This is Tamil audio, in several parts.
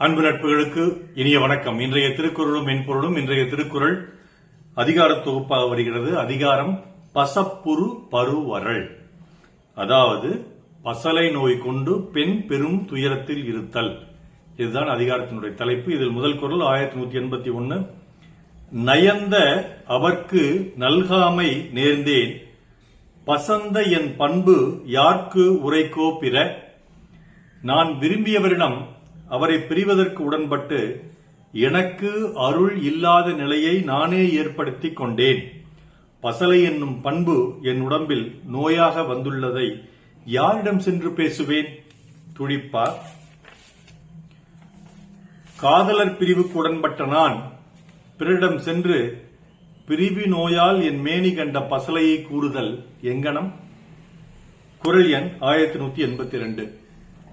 அன்பு நட்புகளுக்கு இனிய வணக்கம். இன்றைய திருக்குறளும் மென்பொருளும் இன்றைய திருக்குறள் அதிகார தொகுப்பாக வருகிறது. அதிகாரம் பசப்புரு பருவரள் அதாவது பசலை நோய் கொண்டு பெண் பெரும் துயரத்தில் இருத்தல். இதுதான் அதிகாரத்தினுடைய தலைப்பு. இதில் முதல் குரல் ஆயிரத்தி நூத்தி எண்பத்தி ஒன்னு. நயந்த அவர்க்கு நல்காமை நேர்ந்தேன். பசந்த என் பண்பு யார்க்கு உரைக்கோ பிற? நான் விரும்பியவரிடம் அவரை பிரிவதற்கு உடன்பட்டு எனக்கு அருள் இல்லாத நிலையை நானே ஏற்படுத்திக் கொண்டேன். பசலை என்னும் பண்பு என் உடம்பில் நோயாக வந்துள்ளதை யாரிடம் சென்று பேசுவேன்? துடிப்பா. காதலர் பிரிவுக்கு உடன்பட்ட நான் பிறரிடம் சென்று பிரிவி நோயால் என் மேனி கண்ட பசலையை கூறுதல் எங்கனம்? குரல் எண் ஆயிரத்தி நூத்தி எண்பத்தி ரெண்டு.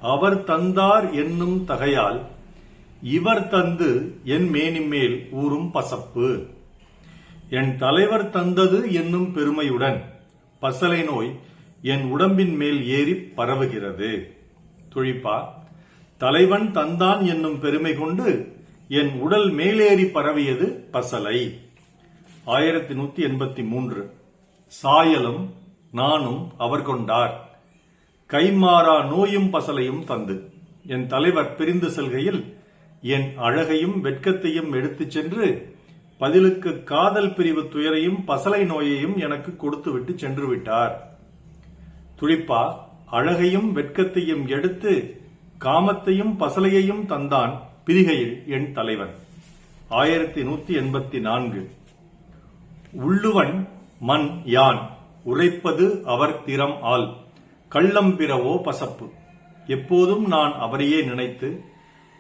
அவர் தந்தார் என்னும் தகையால் இவர் தந்து என் மேனிமேல் ஊறும் பசப்பு. என் தலைவர் தந்தது என்னும் பெருமையுடன் பசலை நோய் என் உடம்பின் மேல் ஏறி பரவுகிறது. துழிப்பா தலைவன் தந்தான் என்னும் பெருமை கொண்டு என் உடல் மேலேறி பரவியது பசலை. ஆயிரத்தி நூத்தி எண்பத்தி மூன்று. சாயலும் நானும் அவர் கொண்டார். கைமாறா நோயும் பசலையும் தந்து. என் தலைவர் பிரிந்து செல்கையில் என் அழகையும் வெட்கத்தையும் எடுத்துச் சென்று பதிலுக்கு காதல் பிரிவு துயரையும் பசலை நோயையும் எனக்கு கொடுத்துவிட்டு சென்று விட்டார். துளிப்பா அழகையும் வெட்கத்தையும் எடுத்து காமத்தையும் பசலையையும் தந்தான் பிரிகையில் என் தலைவன். ஆயிரத்தி நூத்தி எண்பத்தி நான்கு. உள்ளுவன் மண் யான் உரைப்பது அவர் திறம் ஆள். கள்ளம் பிறவோ பசப்பு. எப்போதும் நான் அவரையே நினைத்து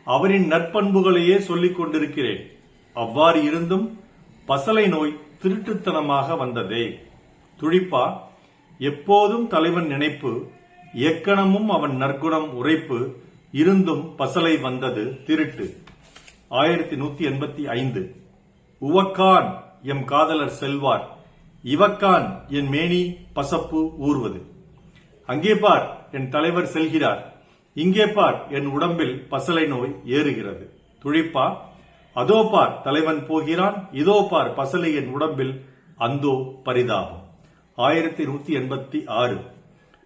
அவரின் நற்பண்புகளையே சொல்லிக் கொண்டிருக்கிறேன். அவ்வாறு இருந்தும் பசலை நோய் திருட்டுத்தனமாக வந்ததே. துழிப்பா எப்போதும் தலைவன் நினைப்பு எக்கணமும் அவன் நற்குணம் உரைப்பு இருந்தும் பசலை வந்தது திருட்டு. ஆயிரத்தி நூத்தி எண்பத்தி ஐந்து. உவக்கான் எம் காதலர் செல்வார். இவக்கான் என் மேனி பசப்பு ஊர்வது. அங்கே பார் என் தலைவர் செல்கிறார். இங்கே பார் என் உடம்பில் பசலை நோய் ஏறுகிறது. துழிப்பா அதோ பார் தலைவன் போகிறான். இதோ பார் பசலை என் உடம்பில் அந்தோ பரிதாபம். ஆயிரத்தி நூத்தி எண்பத்தி ஆறு.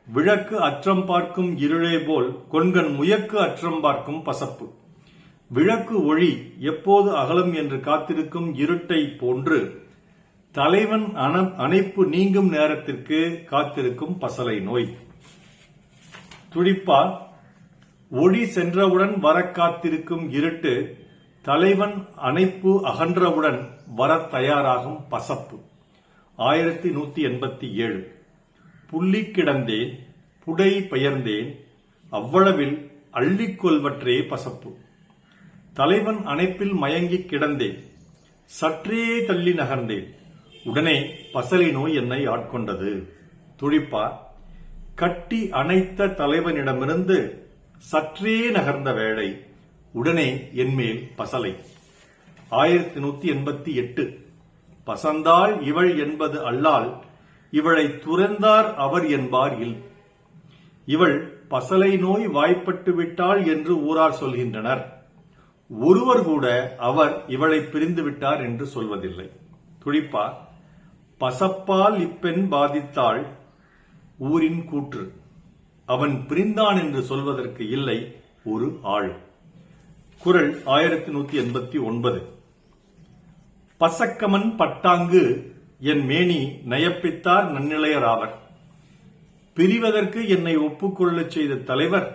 விளக்கு அற்றம் பார்க்கும் இருளே போல் கொன்கன் முயக்கு அற்றம் பார்க்கும் பசப்பு. விளக்கு ஒளி எப்போது அகலும் என்று காத்திருக்கும் இருட்டை போன்று தலைவன் அணைப்பு நீங்கும் நேரத்திற்கு காத்திருக்கும் பசலை நோய். துடிப்பார் ஒளி சென்றவுடன் வர காத்திருக்கும் இருட்டு தலைவன் அணைப்பு அகன்றவுடன் வரத் தயாராகும் பசப்பு. ஆயிரத்தி நூத்தி எண்பத்தி ஏழு. புள்ளி கிடந்தேன் புடை பெயர்ந்தேன் அவ்வளவில் அள்ளிக்கொள்வற்றே பசப்பு. தலைவன் அணைப்பில் மயங்கி கிடந்தேன் சற்றே தள்ளி நகர்ந்தேன். உடனே பசலை நோய் என்னை ஆட்கொண்டது. துடிப்பார் கட்டி அணைத்த தலைவனிடமிருந்து சற்றே நகர்ந்த வேளை உடனே என்மேல் பசலை. ஆயிரத்தி நூத்தி எண்பத்தி எட்டு. பசந்தாள் இவள் என்பது அல்லால் இவளை துறந்தார் அவர் என்பார் இல். இவள் பசலை நோய் வாய்ப்பட்டு விட்டாள் என்று ஊரார் சொல்கின்றனர். ஒருவர் கூட அவர் இவளை பிரிந்து விட்டார் என்று சொல்வதில்லை. துடிப்பா பசப்பால் இப்பெண் பாதித்தாள் ஊரின் கூற்று. அவன் பிரிந்தான் என்று சொல்வதற்கு இல்லை ஒரு ஆள். குரல் ஆயிரத்தி நூத்தி எண்பத்தி ஒன்பது. பசக்கமன் பட்டாங்கு என் மேனி நயப்பித்தார் நன்னிலையராவர். பிரிவதற்கு என்னை ஒப்புக்கொள்ளச் செய்த தலைவர்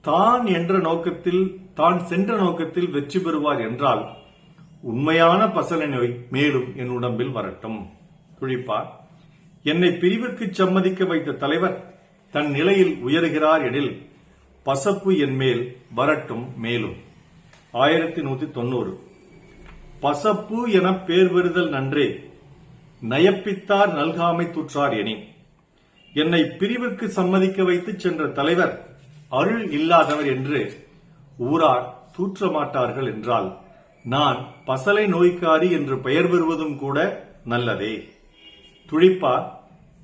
தான் என்ற நோக்கத்தில் தான் சென்ற நோக்கத்தில் வெற்றி பெறுவார் என்றால் உண்மையான பசலனை மேலும் என் உடம்பில் வரட்டும். துழிப்பார். என்னை பிரிவுக்கு சம்மதிக்க வைத்த தலைவர் தன் நிலையில் உயர்கிறார் எனில் பசப்பு என் மேல் வரட்டும் மேலும். ஆயிரத்தி நூத்தி தொண்ணூறு பசப்பு என பேர் பெறுதல் நன்றே. நயப்பித்தார் நல்காமை துற்றார் எனி. என்னை பிரிவுக்கு சம்மதிக்க வைத்து சென்ற தலைவர் அருள் இல்லாதவர் என்று ஊரார் தூற்ற மாட்டார்கள் என்றால் நான் பசலை நோய்க்காரி என்று பெயர் பெறுவதும் கூட நல்லதே. துழிப்பா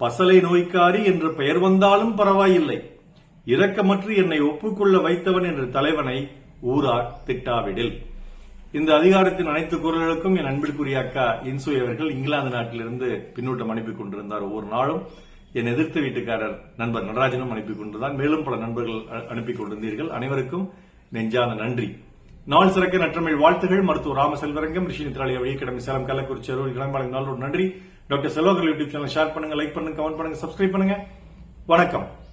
பசலை நோய்க்காரி என்று பெயர் வந்தாலும் பரவாயில்லை. இரக்கமற்று என்னை ஒப்புக்கொள்ள வைத்தவன் என்ற தலைவனை ஊரார் திட்டாவிடில். இந்த அதிகாரத்தின் அனைத்து குரல்களுக்கும் என் அன்பிற்குரிய அக்கா இன்சுய் அவர்கள் இங்கிலாந்து நாட்டிலிருந்து பின்னூட்டம் அனுப்பி கொண்டிருந்தார் ஒவ்வொரு நாளும். என் எதிர்த்த வீட்டுக்காரர் நண்பர் நடராஜனும் அனுப்பி கொண்டிருந்தார் மேலும் பல நண்பர்கள் அனுப்பி கொண்டிருந்தீர்கள். அனைவருக்கும் நெஞ்சான நன்றி. நாள் சிறக்க நற்றமிழ் வாழ்த்துகள். மருத்துவர் ராமசெல்வரங்கம் ரிஷி நித்ராலய வழிக்கிழமை சேலம் கள்ளக்குறிச்சி அருள் கிளம்பாளையம் நாள் ஒரு நன்றி. Doctor Selvakkar YouTube channel share பண்ணுங்க லைக் பண்ணுங்க கமெண்ட் பண்ணுங்க சப்ஸ்கிரைப் பண்ணுங்க. வணக்கம்.